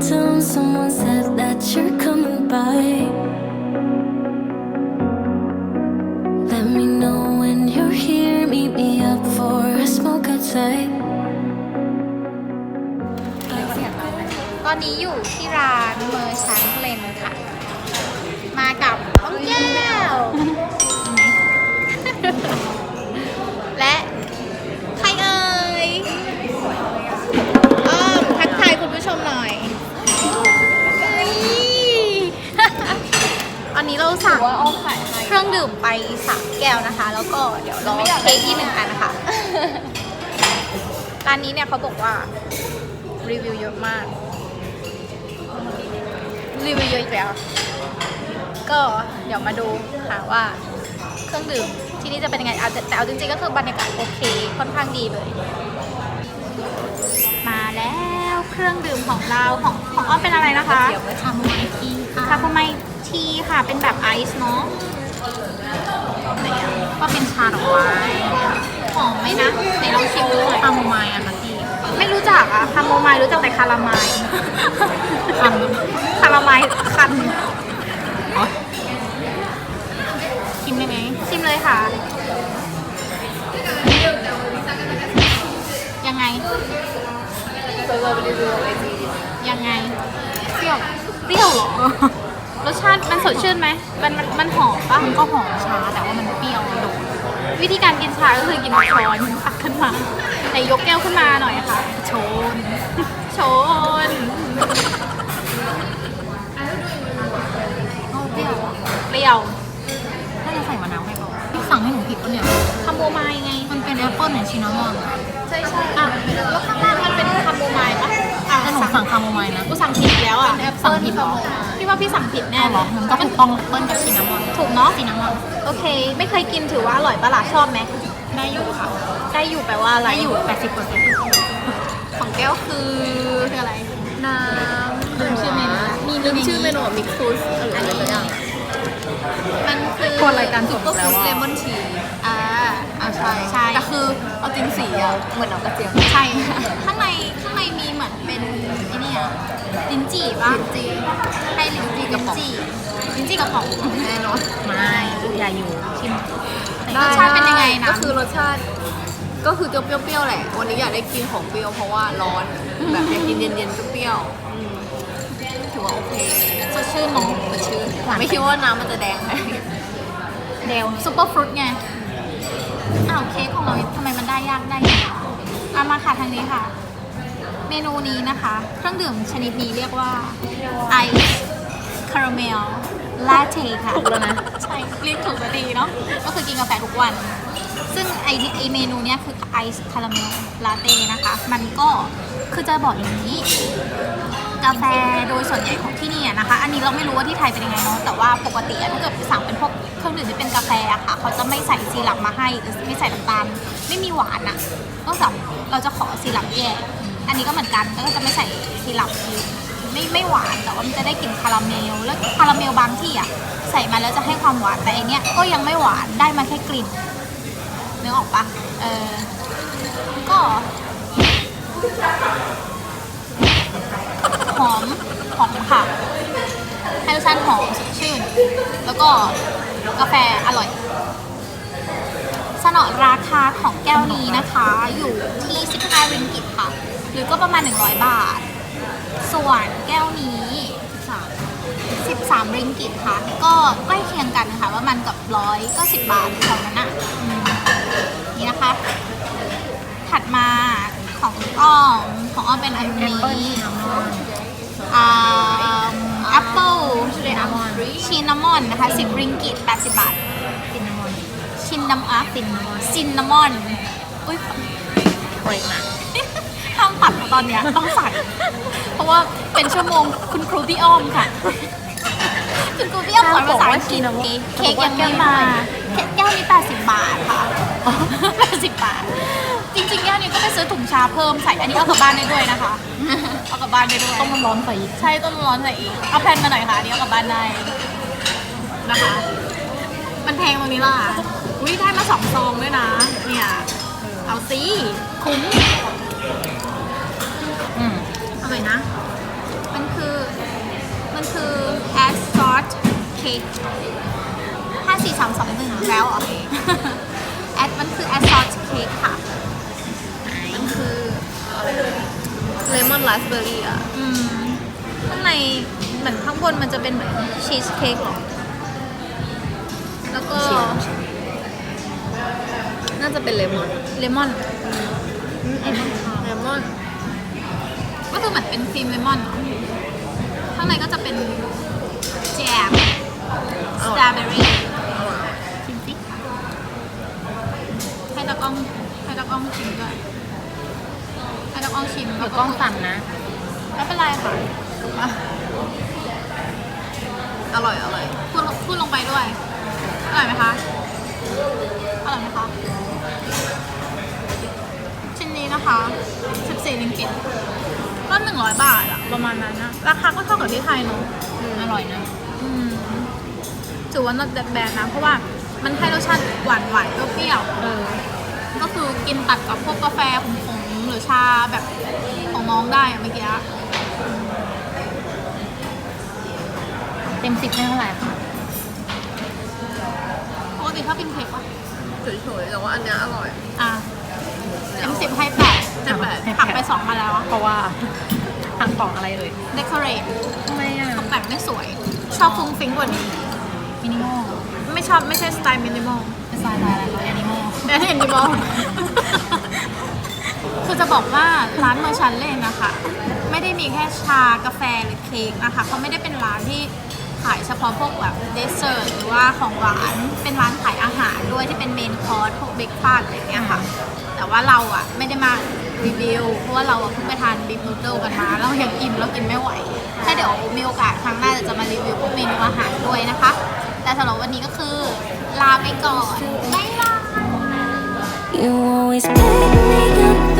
until someone said that you're coming by. Let me know when you're here. Meet me up for a smoke outside. ตอนนี้อยู่ที่ร้านเมอร์ชันเลนค่ะ มากับน้องแก้ว ไปสามแก้วนะคะ แล้วก็เดี๋ยวรอเค้กที่หนึ่งกันนะคะร้านนี้เนี่ยเขาบอกว่ารีวิวเยอะมาก รีวิวเยอะอีกแล้ว ก็เดี๋ยวมาดูค่ะว่าเครื่องดื่มที่นี่จะเป็นยังไงเอาแต่แต่เอาจริงๆก็คือบรรยากาศโอเคค่อนข้างดีเลย มาแล้วเครื่องดื่มของเราของของอ้อมเป็นอะไรนะคะเดี๋ยวไปทำไมทีค่ะคาโคไมทีค่ะเป็นแบบไอซ์เนาะ ก็เป็นชาดอกไม้หอมไหมนะไหนลองชิมดูหน่อยคาโมไมล์อะค่ะพี่ไม่รู้จักอะคาโมไมล์รู้จักแต่คาราไมล์คันคาราไมล์คันชิมได้ไหมชิมเลยค่ะ ยังไงยังไงเปรี้ยวเปรี้ยวเหรอ รสชาติมันสดชื่นไหมมันมันมันหอมปะมันก็หอมชาแต่ว่ามันเปรี้ยวโดด วิธีการกินชาก็คือกินช้อนตักขึ้นมาไหนยกแก้วขึ้นมาหน่อยค่ะโชนโชนเอาเปรี้ยวอะเปรี้ยวถ้าจะใส่มะนาวให้เปล่าพี่สั่งให้หนูผิดปะเนี่ย คาโมไมล์ไง มันเป็นแอปเปิ้ลหรือชินนามอนใช่ใช่อะแล้วข้างล่างมันเป็นคาโมไมล์ปะอะแต่หนูสั่งคาโมไมล์นะ กูสั่งผิดแล้วอะสั่งผิดเหรอพี่ ว่าพี่สั่งผิดแน่อ้าวเหรอมันก็ถูกต้องเปิ้ลกับชินนามอนถูกเนาะชินนามอนโอเค ไม่เคยกินถือว่าอร่อยปะล่ะชอบไหมได้อยู่ค่ะ ได้อยู่แปลว่าอะไรได้อยู่ 80เปอร์เซ็นต์ของแก้วคือคืออะไร น้ำลืมชื่อเมนูมีลืมชื่อเมนูมิกซูสอะไรสักอย่างมันคือคนรายการจบแล้วอะเลมอนทีอ่าอ่าใช่ใช่แต่คือเอาจริงสีอะเหมือนเอากระเจี๊ยบใช่ ข้างในข้างใน มีเหมือนเป็นไอ้นี่อะลิ้นจี่ปะลิ้นจี่ให้ลิ้นจี่กระป๋องลิ้นจี่กระป๋องแน่นอนไม่อย่าอยู่ชิมรสชาติเป็นยังไงนะก็คือรสชาติ ก็คือจะเปรี้ยวๆแหละ วันนี้อยากได้กินของเปรี้ยวเพราะว่าร้อนแบบอยากกินเย็นๆก็เปรี้ยวอืมถือว่าโอเคสดชื่นเนาะสดชื่นไม่คิดว่าน้ำมันจะแดงไหมเดลซุปเปอร์ฟรุตไงอ้าวเค้กของเราทำไมมันได้ยากได้ยากเอามาค่ะทางนี้ค่ะ เมนูนี้นะคะ เครื่องดื่มชนิดนี้เรียกว่าไอซ์คาราเมลลาเต้ค่ะถูกแล้วนะ ใช่เรียกถูกแล้วดีเนาะก็คือกินกาแฟทุกวัน ซึ่งไอไอเมนูเนี้ยคือไอซ์คาราเมลลาเต้นะคะ มันก็คือจะบอกอย่างนี้ กาแฟโดยส่วนใหญ่ของที่นี่อะนะคะ อันนี้เราไม่รู้ว่าที่ไทยเป็นยังไงเนาะแต่ว่าปกติอะถ้าเกิดสั่งเป็นพวกเครื่องดื่มที่เป็นกาแฟอะค่ะ เขาจะไม่ใส่ซีรัปมาให้หรือไม่ใส่น้ำตาลไม่มีหวานอะนอกจากเราจะขอซีรัปแยก อันนี้ก็เหมือนกันก็จะไม่ใส่ซีรัปไม่ไม่หวานแต่ว่ามันจะได้กลิ่นคาราเมล แล้วคาราเมลบางที่อะใส่มาแล้วจะให้ความหวานแต่อันเนี้ยก็ยังไม่หวานได้มาแค่กลิ่นนึกออกปะเออก็หอมหอมค่ะให้รสชาติหอมสดชื่น แล้วก็กาแฟอร่อยสนอราคาของแก้วนี้นะคะ อยู่ที่ 15ริงกิตค่ะ หรือก็ประมาณ 100 บาท ส่วนแก้วนี้13ริงกิตค่ะ ก็ใกล้เคียงกันค่ะว่ามันกับร้อยก็10 บาทแถวนั้นอะอืมนี่นะคะ ถัดมาของอ้อมของอ้อมเป็นอันนี้อ่าแอปเปิลชินนามอนชินนามอนนะคะ10ริงกิต80 บาทซินนามอนชินนามอะซินซินนามอนอุ้ยเบรกนะห้ามตัดตอนเนี้ยต้องใส่เพราะว่าเป็นชั่วโมงคุณครูพี่อ้อมค่ะ คุณครูพี่อ้อมสอนภาษาอังกฤษเค้กยังไม่มาเค้กแก้วนี้80 บาทค่ะ80 บาท จริงๆแก้วนี้ก็ไปซื้อถุงชาเพิ่มใส่อันนี้เอากลับบ้านได้ด้วยนะคะเอากลับบ้านได้ด้วยต้มร้อนๆใส่อีกใช่ต้นร้อนใส่อีกเอาแผ่นมาหน่อยค่ะอันนี้เอากลับบ้านได้นะคะ มันแพงตรงนี้ล่ะอุ้ยได้มาสองซองด้วยนะ เนี่ย เอาสิคุ้ม อืมอร่อยนะ มันคือ มันคือ ascot cake ห้าสี่สามสองหนึ่งแล้วเหรอแอดมันคือ ascot cake ค่ะ มันคือเลมอนราสเบอร์รี่อะอืมข้างในเหมือนข้างบนมันจะเป็นเหมือนชีสเค้กหรอ แล้วก็ น่าจะเป็นเลมอน เลมอนเลมอนก็ คือเหมือนเป็นครีมเลมอนเหรอข้างในก็จะเป็นแจมสตรอเบอรี่ชิมสิให้ตะกล้องให้ตะกล้องชิมด้วยให้ตะกล้องชิมเดี๋ยวกล้องสั่นนะไม่เป็นไรค่ะอะอร่อยอร่อยพูดพูดลงไปด้วยอร่อยไหมคะอร่อยไหมคะชิ้นนี้นะคะ14ลิงกิต ก็100บาทอะประมาณนั้นนะราคาก็เท่ากับที่ไทยเนอะอร่อยนะ อืมถือว่า not that bad นะ เพราะว่ามันให้รสชาติหวานหวานๆเปรี้ยวเออ ๆก็คือกินตัดกับพวกกาแฟขมๆหรือชาแบบของน้องได้อะเมื่อกี้อะเต็มสิบให้เท่าไหร่คะปกติชอบกินเค้กปะเฉยๆแต่ว่าอันเนี้ยอร่อยอะเต็มสิบให้แป ดให้แปดหักไปสองมาแล้วอะเพราะว่าทางของอะไรเลย decorate ทำไมอะตกแต่งไม่สวย ชอบฟุ้งฟิ้งกว่านี้ มินิมอลไม่ชอบไม่ใช่สไตล์มินิมอลเป็นสไตล์อะไรคะแอนิมอลแต่เห็นมินิมอลคือจะบอกว่าร้านเมอร์ชันเล่นนะคะ ไม่ได้มีแค่ชากาแฟหรือเค้กนะคะเขาไม่ได้เป็นร้านที่ขายเฉพาะพวกแบบเดสเซอร์หรือว่าของหวานเป็นร้านขายอาหารด้วยที่เป็นเมนคอร์สพวกเบรกฟาสต์อะไรอย่างเงี้ยค่ะ แต่ว่าเราอะไม่ได้มา รีวิวเพราะว่าเราเพิ่งไปทานบิ๊กนูเดิลกันมาเรายังอิ่มเรากินไม่ไหว ถ้าเดี๋ยวมีโอกาสครั้งหน้าจะมารีวิวพวกเมนูอาหารด้วยนะคะ แต่สำหรับวันนี้ก็คือลาไปก่อนบ๊ายบาย